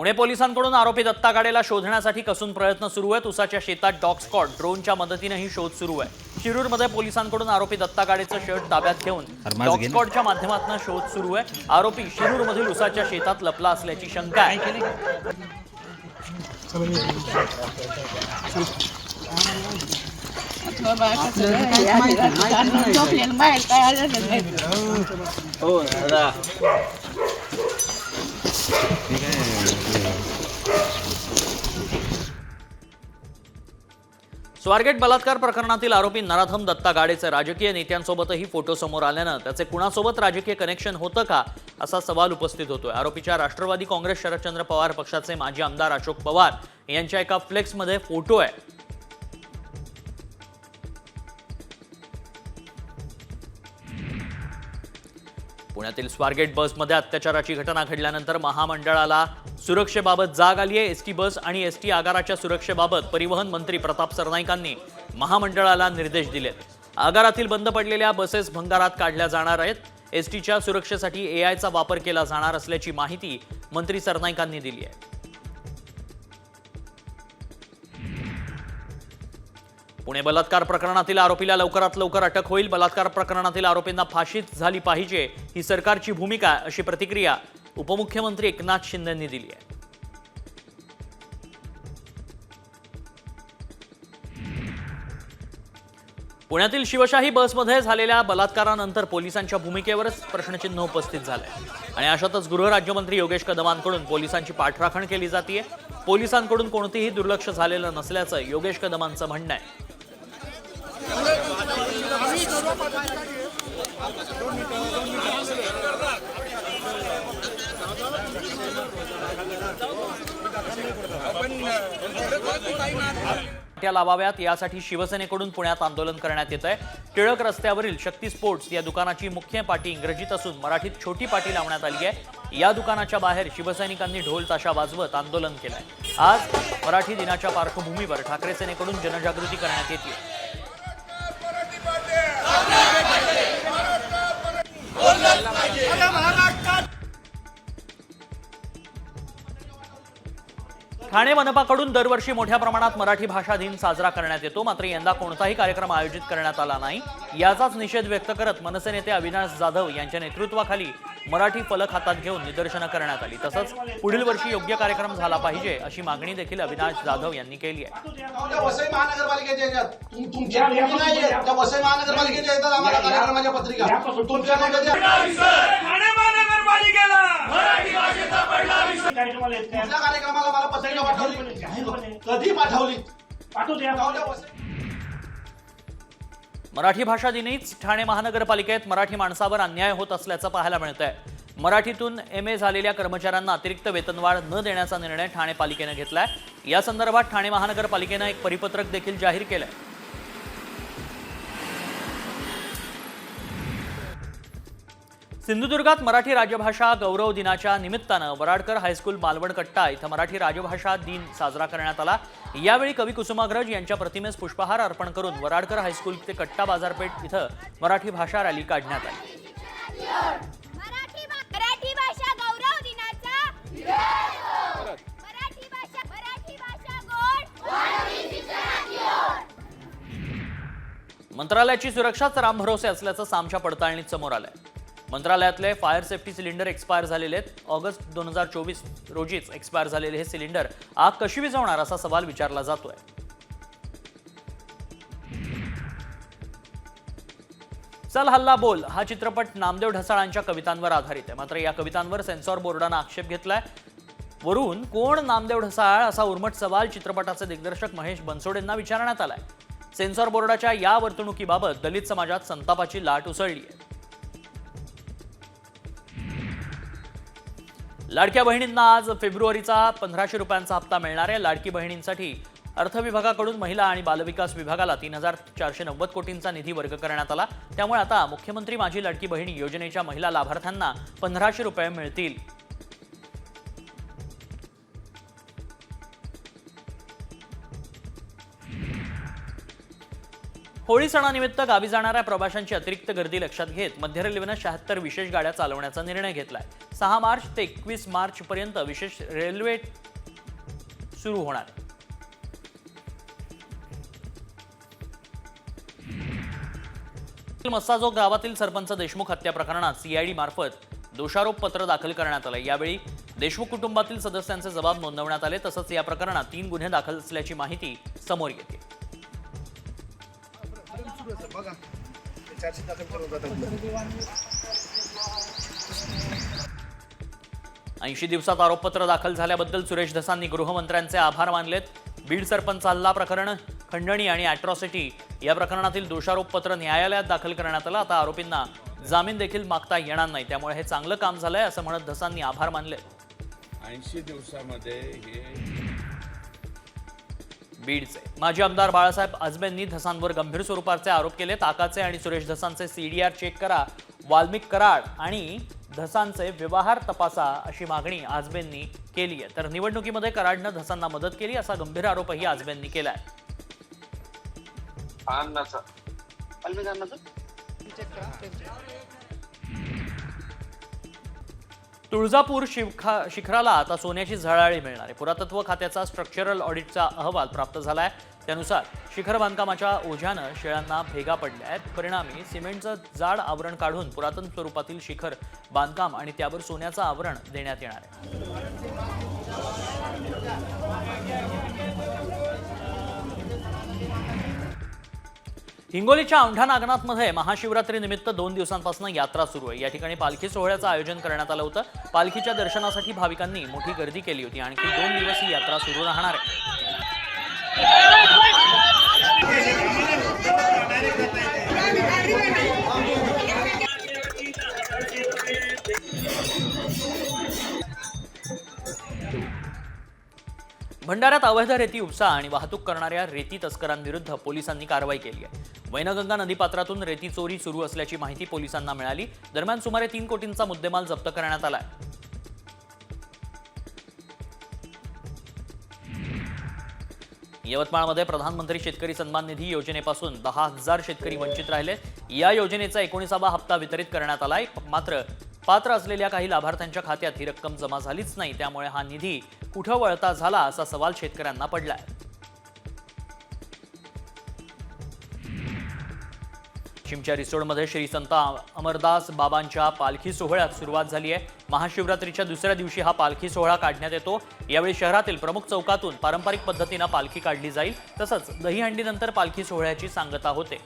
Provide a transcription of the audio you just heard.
पुणे पोलिसांकडून आरोपी दत्ता गाडेला शोधण्यासाठी कसून प्रयत्न सुरू आहेत? उसाच्या शेतात डॉग स्कॉट ड्रोनच्या मदतीनेही शोध सुरू आहे. शिरूरमध्ये पोलिसांकडून आरोपी दत्ता गाडेचं शर्ट ताब्यात घेऊन डॉग. स्कॉटच्या माध्यमातून शोध सुरू आहे. आरोपी शिरूरमधील उसाच्या शेतात लपला असल्याची शंका आहे. स्वारगेट बलात्कार प्रकरणातील आरोपी नराधम दत्ता गाडेचे राजकीय नेत्यांसोबतही फोटो समोर आल्यानं त्याचे कुणासोबत राजकीय कनेक्शन होतं का असा सवाल उपस्थित होतोय. आरोपीच्या राष्ट्रवादी काँग्रेस शरदचंद्र पवार पक्षाचे माजी आमदार अशोक पवार यांच्या एका फ्लेक्समध्ये फोटो आहे. पुण्यातील स्वारगेट बसमध्ये अत्याचाराची घटना घडल्यानंतर महामंडळाला सुरक्षेबाबत जाग आली आहे. एसटी बस आणि एसटी आगाराच्या सुरक्षेबाबत परिवहन मंत्री प्रताप सरनाईकांनी महामंडळाला निर्देश दिलेत. आगारातील बंद पडलेल्या बसेस भंगारात काढल्या जाणार आहेत. एसटीच्या सुरक्षेसाठी एआयचा वापर केला जाणार असल्याची माहिती मंत्री सरनाईकांनी दिली आहे. पुणे बलात्कार प्रकरणातील आरोपीला लवकरात लवकर अटक होईल. बलात्कार प्रकरणातील आरोपींना फाशीच झाली पाहिजे. ही सरकारची भूमिका अशी प्रतिक्रिया उपमुख्यमंत्री एकनाथ शिंदेंनी दिली आहे. पुण्यातील शिवशाही बसमध्ये झालेल्या बलात्कारानंतर पोलिसांच्या भूमिकेवरच प्रश्नचिन्ह उपस्थित झालंय. आणि अशातच गृहराज्यमंत्री योगेश कदमांकडून पोलिसांची पाठराखण केली जाते पोलिसांकडून कोणतेही दुर्लक्ष झालेलं नसल्याचं योगेश कदमांचं म्हणणं आहे. त्या लावाव्यात यासाठी शिवसेनेकडून पुण्यात आंदोलन करण्यात येत आहे टिळक रस्त्यावरील शक्ती स्पोर्ट्स या दुकानाची मुख्य पाटी इंग्रजीत असून मराठीत छोटी पाटी लावण्यात आली आहे या दुकानाच्या बाहेर शिवसैनिकांनी ढोल ताशा वाजवत आंदोलन केलंय आज मराठी दिनाच्या पार्श्वभूमीवर ठाकरे सेनेकडून जनजागृती करण्यात येते ठाणे मनपाकडून दरवर्षी मोठ्या प्रमाणात मराठी भाषा दिन साजरा करण्यात येतो. मात्र यंदा कोणताही कार्यक्रम आयोजित करण्यात आला नाही. याचाच निषेध व्यक्त करत मनसे नेते अविनाश जाधव यांच्या नेतृत्वाखाली मराठी फलक हातात घेऊन निदर्शनं करण्यात आली. तसंच पुढील वर्षी योग्य कार्यक्रम झाला पाहिजे अशी मागणी देखील अविनाश जाधव यांनी केली आहे. वसई महानगरपालिकेच्या मराठी भाषेचा पडला विषय. कुठल्या कार्यक्रमाला मला पत्रिका पाठवली. कधी पाठवली? जाऊ द्या. वसई मराठी भाषा दिनीच ठाणे महानगरपालिकेत मराठी माणसावर अन्याय होत असल्याचं पाहायला मिळत आहे मराठीतून एम ए झालेल्या कर्मचाऱ्यांना अतिरिक्त वेतनवाढ न देण्याचा निर्णय ठाणे पालिकेनं घेतलाय. या संदर्भात ठाणे महानगरपालिकेनं एक परिपत्रक देखील जाहीर केलंय. सिंधुदुर्गात मराठी राजभाषा गौरव दिनाच्या निमित्तानं वराडकर हायस्कूल मालवण कट्टा इथं मराठी राजभाषा दिन साजरा करण्यात आला. यावेळी कवी कुसुमाग्रज यांच्या प्रतिमेस पुष्पहार अर्पण करून वराडकर हायस्कूल ते कट्टा बाजारपेठ इथं मराठी भाषा रॅली काढण्यात आली. मंत्रालयाची सुरक्षाच रामभरोसे असल्याचं सामच्या पडताळणीत समोर आलंय. मंत्रालयातले फायर सेफ्टी सिलेंडर एक्सपायर झालेले आहेत. ऑगस्ट दोन हजार चोवीस रोजीच एक्सपायर झालेले हे सिलेंडर आग कशी विझवणार असा सवाल विचारला जातोय. चल हल्ला बोल. हा चित्रपट नामदेव ढसाळांच्या कवितांवर आधारित आहे. मात्र या कवितांवर सेन्सॉर बोर्डानं आक्षेप घेतलाय. वरून कोण नामदेव ढसाळ असा उर्मट सवाल चित्रपटाचे दिग्दर्शक महेश बनसोडेंना विचारण्यात आलाय. सेन्सॉर बोर्डाच्या या वर्तणुकीबाबत दलित समाजात संतापाची लाट उसळली आहे लाडक्या बहिणींना आज फेब्रुवारीचा पंधराशे रुपयांचा हप्ता मिळणार आहे. लाडकी बहिणींसाठी अर्थ विभागाकडून महिला आणि बालविकास विभागाला तीन हजार चारशे नव्वद कोटींचा निधी वर्ग करण्यात आला. त्यामुळे आता मुख्यमंत्री माझी लाडकी बहिणी योजनेच्या महिला लाभार्थ्यांना पंधराशे रुपये मिळतील. होळी सणानिमित्त गावी जाणाऱ्या प्रवाशांची अतिरिक्त गर्दी लक्षात घेत मध्य रेल्वेनं शहात्तर विशेष गाड्या चालवण्याचा निर्णय घेतलाय. सहा मार्च ते एकवीस मार्च पर्यंत विशेष रेल्वे सुरू होणार आहे. मस्साजोग गावातील सरपंच देशमुख हत्या प्रकरणात सीआयडी मार्फत दोषारोप पत्र दाखल करण्यात आलं यावेळी देशमुख कुटुंबातील सदस्यांचे जबाब नोंदवण्यात आले तसंच या प्रकरणात तीन गुन्हे दाखल असल्याची माहिती समोर येते. ऐंशी दिवसात आरोपपत्र दाखल झाल्याबद्दल सुरेश धसांनी गृहमंत्र्यांचे आभार मानलेत. बीड सरपंच हल्ला प्रकरण खंडणी आणि अॅट्रॉसिटी या प्रकरणातील दोषारोपपत्र न्यायालयात दाखल करण्यात आलं. आता आरोपींना जामीन देखील मागता येणार नाही. त्यामुळे हे चांगलं काम झालंय असं म्हणत धसांनी आभार मानले. ऐंशी दिवसामध्ये हे बीडचे माजी आमदार बाळासाहेब आजबेंनी धसांवर गंभीर स्वरूपाचे आरोप केले ताकाचे आणि सुरेश धसांचे सीडीआर चेक करा वाल्मिक कराड आणि धसांचे व्यवहार तपासा अशी मागणी आजबेंनी केली आहे. तर निवडणुकीमध्ये कराडनं धसांना मदत केली असा गंभीर आरोपही आजबेंनी केलाय. तुळजापूर शिखा शिखराला आता सोन्याची झळाळी मिळणार आहे. पुरातत्व खात्याचा स्ट्रक्चरल ऑडिटचा अहवाल प्राप्त झाला आहे त्यानुसार शिखर बांधकामाच्या ओझ्यानं शेळ्यांना भेगा पडल्या आहेत परिणामी सिमेंटचं जाड आवरण काढून पुरातन स्वरूपातील शिखर बांधकाम आणि त्यावर सोन्याचं आवरण देण्यात येणार आहे. हिंगोलीच्या औंढा नागनाथमध्ये महाशिवरात्रीनिमित्त दोन दिवसांपासून यात्रा सुरू आहे. या ठिकाणी पालखी सोहळ्याचं आयोजन करण्यात आलं होतं. पालखीच्या दर्शनासाठी भाविकांनी मोठी गर्दी केली होती. आणखी दोन दिवस ही यात्रा सुरू राहणार आहे. भंडाऱ्यात अवैध रेती उपसा आणि वाहतूक करणाऱ्या रेती तस्करांविरुद्ध पोलिसांनी कारवाई केली आहे. वैनगंगा नदीपात्रातून रेती चोरी सुरू असल्याची माहिती पोलिसांना मिळाली. दरम्यान सुमारे तीन कोटींचा मुद्देमाल जप्त करण्यात आलाय यवतमाळमध्ये प्रधानमंत्री शेतकरी सन्मान निधी योजनेपासून दहा हजार शेतकरी वंचित राहिले. या योजनेचा एकोणीसावा हप्ता वितरित करण्यात आलाय. मात्र पात्र असलेल्या काही लाभार्थ्यांच्या खात्यात ही रक्कम जमा झालीच नाही. त्यामुळे हा निधी कुठं वळता झाला असा सवाल शेतकऱ्यांना पडलाय. चिमच्या रिसोडमध्ये श्री संत अमरदास बाबांच्या पालखी सोहळ्यात सुरुवात झाली आहे. महाशिवरात्रीच्या दुसऱ्या दिवशी हा पालखी सोहळा काढण्यात येतो. यावेळी शहरातील प्रमुख चौकातून पारंपरिक पद्धतीनं पालखी काढली जाईल. तसंच दहीहंडीनंतर पालखी सोहळ्याची सांगता होते.